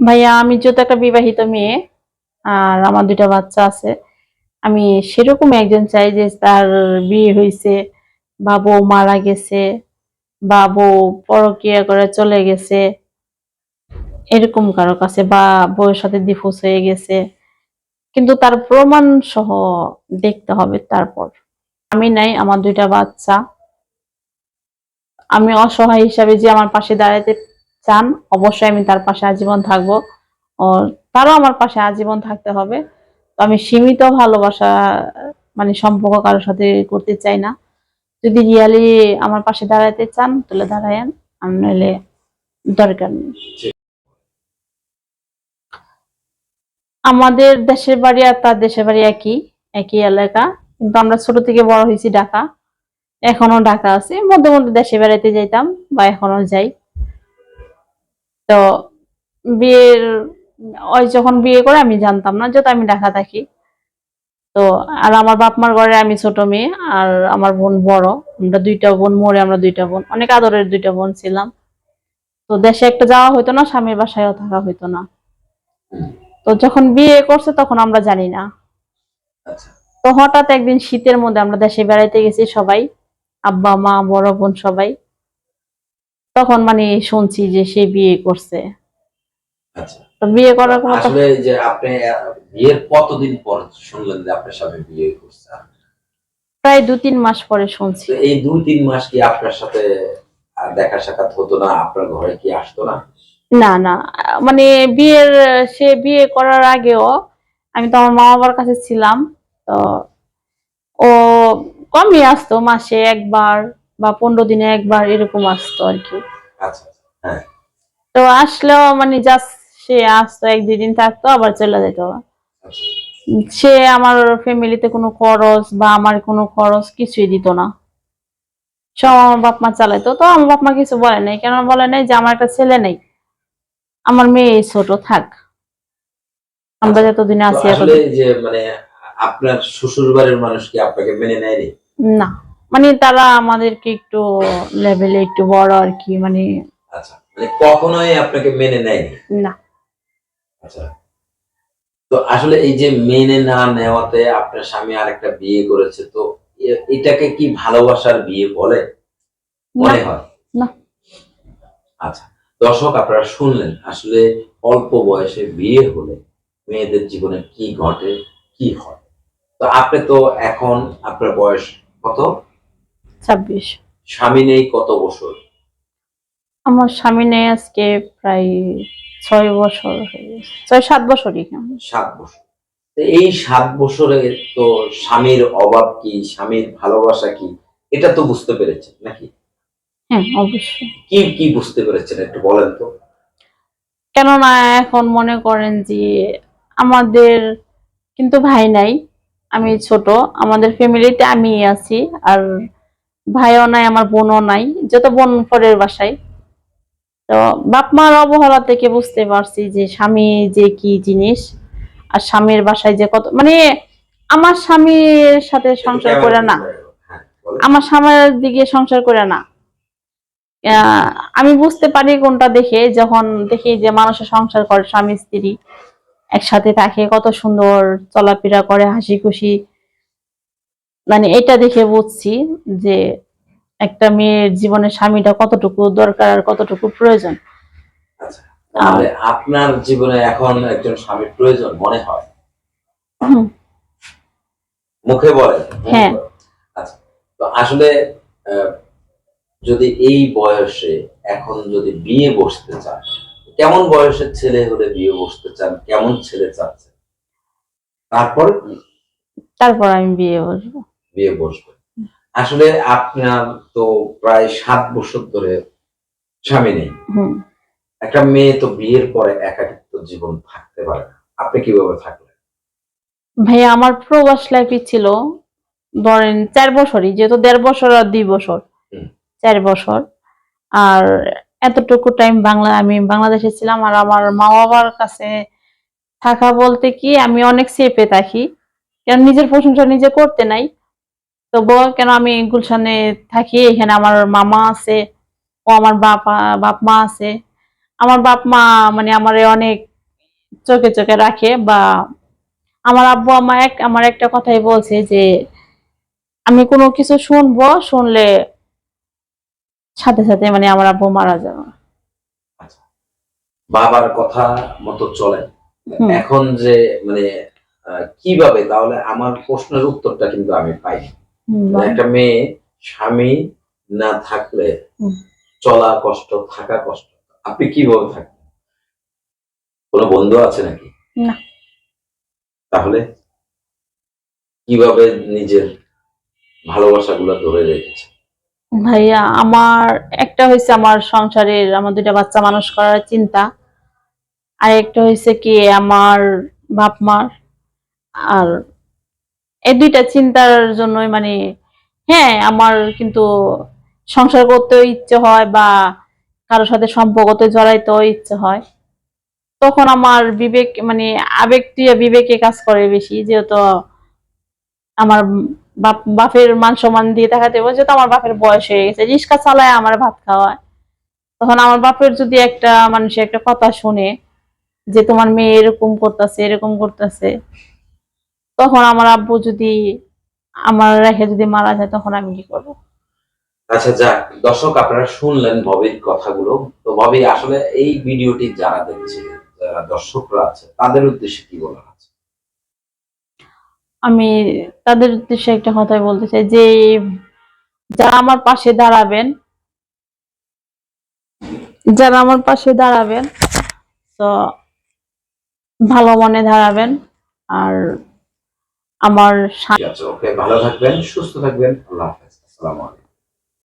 ভাইয়া, আমি যেহেতু একটা বিবাহিত মেয়ে, আর আমার দুইটা বাচ্চা আছে, আমি সেরকম একজন চাই যে তার বিয়ে হয়েছে বা বউ মারা গেছে বা বউ পরকিয়া করে চলে গেছে, এরকম কারও কাছে, বা বউয়ের সাথে ডিভোর্স হয়ে গেছে। কিন্তু তার প্রমাণ সহ দেখতে হবে তারপর। আমি নাই, আমার দুইটা বাচ্চা। আমি অসহায় হিসাবে যে আমার পাশে দাঁড়াতে চান অবশ্যই আমি তার পাশে আজীবন থাকব। ও তারও আমার পাশে আজীবন থাকতে হবে। তো আমি সীমিত ভালোবাসা মানে সম্পর্ক কারোর সাথে করতে চাই না। যদি রিয়ালি আমার পাশে দাঁড়াতে চান তাহলে দাঁড়ায়েন। আর নইলে দরকার নেই। আমাদের দেশের বাড়ি আর তার দেশের বাড়ি একই একই এলাকা। কিন্তু আমরা ছোট থেকে বড় হয়েছি ঢাকা। এখনও ঢাকা আছে। মধ্যে মধ্যে দেশে বেড়াইতে যাইতাম বা এখনও যাই। তো বিয়ের ওই যখন বিয়ে করে আমি জানতাম না যেহেতু আমি ঢাকা থাকি তো আর আমার বাপ মার ঘরে আমি ছোট মেয়ে আর আমার বোন বড়। আমরা দুইটা বোন মোড়ে আমরা দুইটা বোন। অনেক আদরের দুইটা বোন ছিলাম। তো দেশে একটা যাওয়া হইতো না স্বামীর বাসায়ও থাকা হইতো না। তো যখন বিয়ে করছে তখন আমরা জানি না। আচ্ছা। তো হঠাৎ একদিন শীতের মধ্যে আমরা দেশে বেড়াইতে গেছি সবাই। আব্বা মা বড় বোন সবাই। তখন মানে শুনছি যে সে বিয়ে করছে। আচ্ছা। তো বিয়ে করার তো- আসলে যে আপনি বিয়ের কতদিন পর শুনলেন যে আপনার স্বামী বিয়ে করছে? প্রায় দু তিন মাস পরে শুনছি। এই দুই তিন মাস কি আপনার সাথে দেখা সাক্ষাৎ হতো না? আপনার ঘরে কি আসতো না? না না। মানে বিয়ের সে বিয়ে করার আগেও আমি তো আমার মা বাবার কাছে ছিলাম তো ও কমই আসতো মাসে একবার। বা পনেরো দিনে একবার এরকম আসতো আর কি। আচ্ছা হ্যাঁ। তো আসলেও মানে জাস্ট সে আসতো এক দুই দিন থাকতো আবার চলে যেত। আচ্ছা সে আমার ফ্যামিলিতে কোনো খরচ বা আমার কোনো খরচ কিছুই দিত না। সব আমার বাপ মা চালাইতো তো আমার বাপ মা কিছু বলে নাই কেন বলে নাই যে আমার একটা ছেলে নেই। আমার মেয়ে ছোট থাক। আমরা যতদিনে তো আছি এই যে মানে আপনার শ্বশুর বাড়ির মানুষ কি আপনাকে মেনে নেয়নি? না। মানে তারা আমাদেরকে একটু লেভেলে একটু বড় আর কি মানে আচ্ছা মানে কখনোই আপনাকে মেনে নেয়নি? না। আচ্ছা। তো আসলে এই যে মেনে না নেওয়াতে আপনার স্বামী আরেকটা বিয়ে করেছে তো এটাকে কি ভালোবাসার বিয়ে বলে? মনে হয়? না। আচ্ছা দর্শক আপনারা শুনলেন আসলে অল্প বয়সে বিয়ে হলে মেয়েদের জীবনে কি ঘটে কি হয়? তো আপনি তো এখন আপনার বয়স কত? ছাব্বিশ। স্বামী নেই কত বছর? আমার স্বামী নেই আজকে প্রায় ছয় বছর হয়ে গেছে। ছয় সাত বছরই কেমন? সাত বছর। এই সাত বছরে তো স্বামীর অভাব কি স্বামীর ভালোবাসা কি এটা তো বুঝতে পেরেছেন নাকি? হ্যাঁ অবশ্যই। কি কি বুঝতে পেরেছেন একটু বলেন তো। কেননা এখন মনে করেন যে আমাদের কিন্তু ভাই নাই আমি ছোট আমাদের ফ্যামিলিতে আমি আছি আর ভাইও নাই আমার বোনও নাই যত বোন পরের বাসায়। তো বাপ মার অবহেলা থেকে বুঝতে পারছি যে স্বামী যে কি জিনিস আর স্বামীর বাসায় যে কত মানে আমার স্বামীর সাথে সংসার করে না। হ্যাঁ, আমার স্বামীর দিকে সংসার করে না। আমি বুঝতে পারি কোনটা দেখে যখন দেখি যে মানুষের সংসার করে স্বামী স্ত্রী একসাথে থাকে কত সুন্দর চলাফেরা করে হাসি খুশি মানে এটা দেখে বুঝছি যে একটা মেয়ের জীবনে স্বামীটা কতটুকু দরকার আর কতটুকু প্রয়োজন। আচ্ছা আপনার জীবনে এখন একজন স্বামীর প্রয়োজন মনে হয়? মুখে বলেন মনে হ্যাঁ। আচ্ছা তো আসলে আহ, যদি এই বয়সে এখন যদি বিয়ে বসতে চান কেমন বয়সের ছেলে হলে বিয়ে বসতে চান? কেমন ছেলে চাচ্ছেন? তারপর? তারপর আমি বিয়ে বসবো। বিয়ে বসবে। আসলে আপনার তো প্রায় সাত বছর ধরে স্বামী নেই। একটা মেয়ে তো বিয়ের পরে একাকিত্ব জীবন থাকতে পারে না। আপনি কীভাবে থাকলেন? ভাইয়া আমার প্রবাস লাইফই ছিল ধরেন চার বছরই যেহেতু দেড় বছর আর দুই বছর। চার বছর। আর এতটুকু টাইম বাংলা আমি বাংলাদেশে ছিলাম আর আমার মা বাবার কাছে থাকা বলতে কি আমি অনেক সেফে থাকি। কেন নিজের প্রশংসা নিজে করতে নাই। তবুও কেন আমি গুলশানে থাকি? এখানে আমার মামা আছে ও আমার বাবা বাপ মা আছে। আমার বাপ মা মানে আমারে অনেক চোখে চোখে রাখে বা আমার আব্বু আমা এক আমার একটা কথাই বলছে যে আমি কোনো কিছু শুনব শুনলে সাথে সাথে মানে আমার আব্বু মারা যাবে। বাবার কথা মতো হুম। এখন যে মানে কীভাবে? তাহলে আমার প্রশ্নের উত্তরটা কিন্তু আমি পাই একটা মেয়ে স্বামী না থাকলে চলা কষ্ট থাকা কষ্ট আপনি কীভাবে থাকবেন? কোনো বন্ধু আছে নাকি। তাহলে কীভাবে নিজের ভালোবাসাগুলো ধরে রেখেছে? ভাইয়া আমার একটা হয়েছে আমার সংসারের আমার দুইটা বাচ্চা মানুষ করার চিন্তা। আর একটা হয়েছে কি আমার বাপ মার আর এই দুইটা চিন্তার জন্যই মানে হ্যাঁ আমার কিন্তু সংসার করতেও ইচ্ছে হয় বা কারোর সাথে সম্পর্কতে জড়াইতেও ইচ্ছে হয়। তখন আমার বিবেক মানে আবেগ তুই বিবেকে কাজ করে বেশি, যেহেতু আমার বাপ, বাপের মান সম্মান দিয়ে দেখাতে হবে, যেহেতু আমার বাপের বয়স হয়ে গেছে রিক্সা চালায় আমার ভাত খাওয়ায়। তখন আমার বাপের যদি একটা মানুষের একটা কথা শুনে যে তোমার মেয়ে এরকম করতেছে এরকম করতেছে তখন আমার আব্বু যদি আমার রেখে যদি মারা যায় তখন আমি কি করব? আচ্ছা যাক দর্শক আপনারা শুনলেন ববির কথাগুলো। তো ববি আসলে এই ভিডিওটি যারা দেখছে যারা দর্শকরা আছে তাদের উদ্দেশ্যে কি বলার আছে? আমি তাদের উদ্দেশ্যে একটা কথাই বলতে চাই যে যারা আমার পাশে দাঁড়াবেন যারা আমার পাশে দাঁড়াবেন তো ভালো মনে দাঁড়াবেন আর আমার ভালো থাকবেন সুস্থ থাকবেন আল্লাহ হাফেজ আসসালামু আলাইকুম।